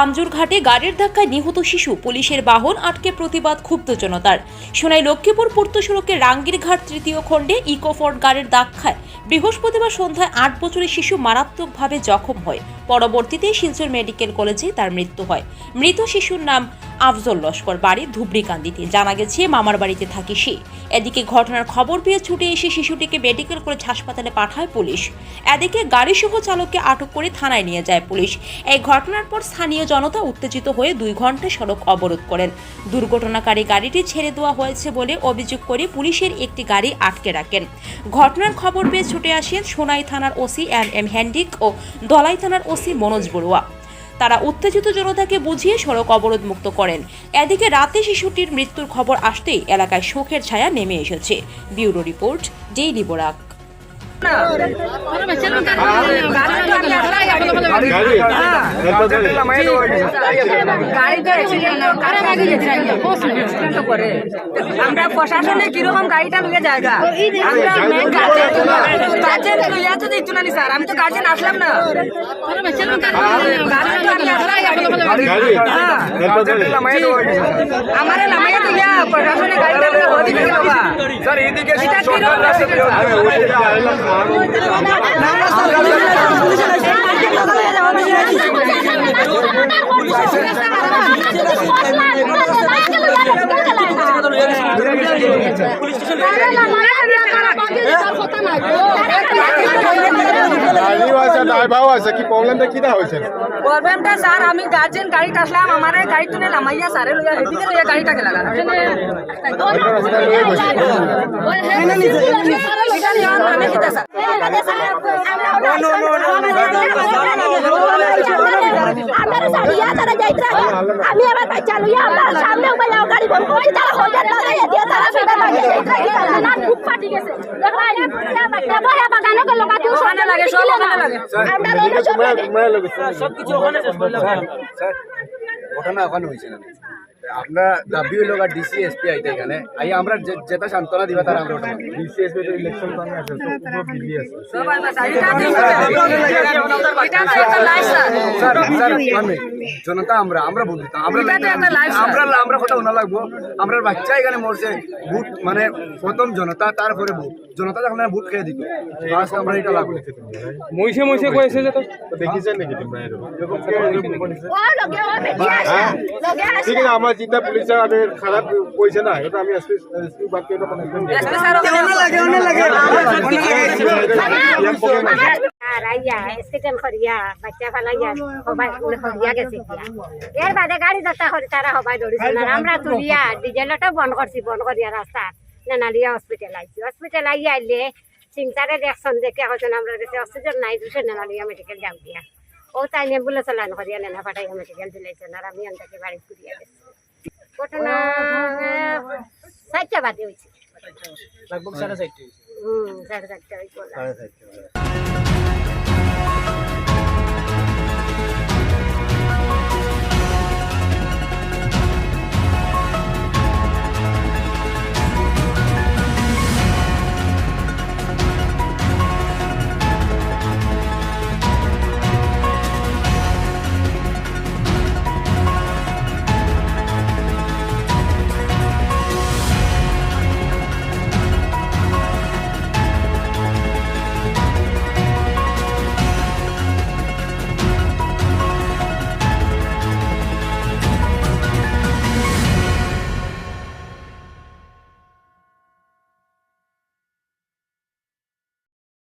আমজুরঘাটে গাড়ির ধাক্কায় নিহত শিশু পুলিশের বাহন আটকে প্রতিবাদ ক্ষুব্ধ জনতার। সোনাই লক্ষ্মীপুর পূর্ত সড়কের রাঙ্গিরঘাট তৃতীয় খণ্ডে ইকোফোর্ড গাড়ির ধাক্কায় বৃহস্পতিবার সন্ধ্যায় আট বছরের শিশু মারাত্মকভাবে জখম হয়। পরবর্তীতে শিলচর মেডিকেল কলেজে তার মৃত্যু হয়। মৃত শিশুর নাম আফজল লস্কর, বাড়ি ধুবড়িকান্দিতে। জানা গেছে, মামার বাড়িতে থাকে সে। এদিকে ঘটনার খবর পেয়ে ছুটে এসে শিশুটিকে মেডিকেল কলেজ হাসপাতালে পাঠায় পুলিশ। এদিকে গাড়িসহ চালককে আটক করে থানায় নিয়ে যায় পুলিশ। এই ঘটনার পর স্থানীয় জনতা উত্তেজিত হয়ে দুই ঘণ্টা সড়ক অবরোধ করেন। দুর্ঘটনাকারী গাড়িটি ছেড়ে দেওয়া হয়েছে বলে অভিযোগ করে পুলিশের একটি গাড়ি আটকে রাখেন। ঘটনার খবর পেয়ে ছুটে আসেন সোনাই থানার ওসি এম এম হ্যান্ডিক ও দলাই থানার ওসি মনোজ বড়ুয়া। তারা উত্তেজিত জনতাকে বুঝিয়ে সড়ক অবরোধ মুক্ত করেন। এদিকে রাতে শিশুটির মৃত্যুর খবর আসতেই এলাকায় শোকের ছায়া নেমে এসেছে। Bureau report, daily Borak. আমরা প্রশাসনে কীরকম গাড়িটা নিয়ে জায়গা গার্জেন লইয়া তো দিচ্ছ না স্যার আমি তো গার্জেন আসলাম না আমার নামাইয়া তুলিয়া প্রশাসনে গাড়িটা স্যার এইদিকে এটা কীরকম গাড়িও আছে ড্রাইভারও আছে কি প্রবলেমটা হয়েছে? প্রবলেমটা স্যার আমি গার্জেন গাড়িটা আসলাম আমার গাড়ি তুলে নামাইয়া স্যারে লইয়া এদিকে লইয়া গাড়িটাকে লাগানো আমি আবার বাচ্চা লইয়া আমরা সামনে গাড়ি বন্ধ করি তারা হয়ে তারা সেটা না ঘটনা ওখানে হয়েছে আমরা দাবি হইল ডিসি এসপি আইতে এখানে। আই আমরা যেটা সান্ত্বনা দিবা তারা আমরা ওটা মানব। বিসিএস তো ইলেকশন আছে তো পুরো বিজি আছে। সব স্যার আমি জনতা আমরা আমরা বলি আমরা আমরা আমরা কথা শোনা লাগবো। আমরা বাচ্চা এখানে মরছে। ভোট মানে প্রথম জনতা তারপরে ভোট জনতা যখন ভোট খেয়ে দিত। আমরা এটা লাগবো। মহিষে মহিষে কয়েছে যে তো। তো দেখিছেন নাকি তোমরা এরকম। আছে হ্যাঁ? লগে আছে ঠিক আছে আমার যেটা পুলিশের আগে খারাপ কইছে না এটা আমি এসপি এসপি বাক্য এটা মানে এসপি স্যার ওখানে লাগে আর আইয়া এক্সিডেন্ট করিয়া বাচ্চা ফালাইয়া সবাই হরিয়া গেছে গিয়া। এর বাদে গাড়ি যাত্রা করে তারা সবাই দৌড়িছে না আমরা তুলিয়া ডিজেলটা বন্ধ করছি বন্ধ করিয়া রাস্তা। নেনালিয়া হসপিটাল আইছি। হসপিটাল আইয়া আইলে চিন্তারে দেখছেন দেখে হচ্ছেন আমরা কাছে অক্সিজেন নাই দুশো নেনালিয়া মেডিকেল যাও দিয়া ও তাই লাইন করিয়া নেনা ফাটাইয়া মেডিকেল দিলাইছেন আর আমি বাড়ি ঘুরিয়া গেছি ঘটনা চারটা বাদে হয়েছে। হুম সাড়ে চারটা হয়েছে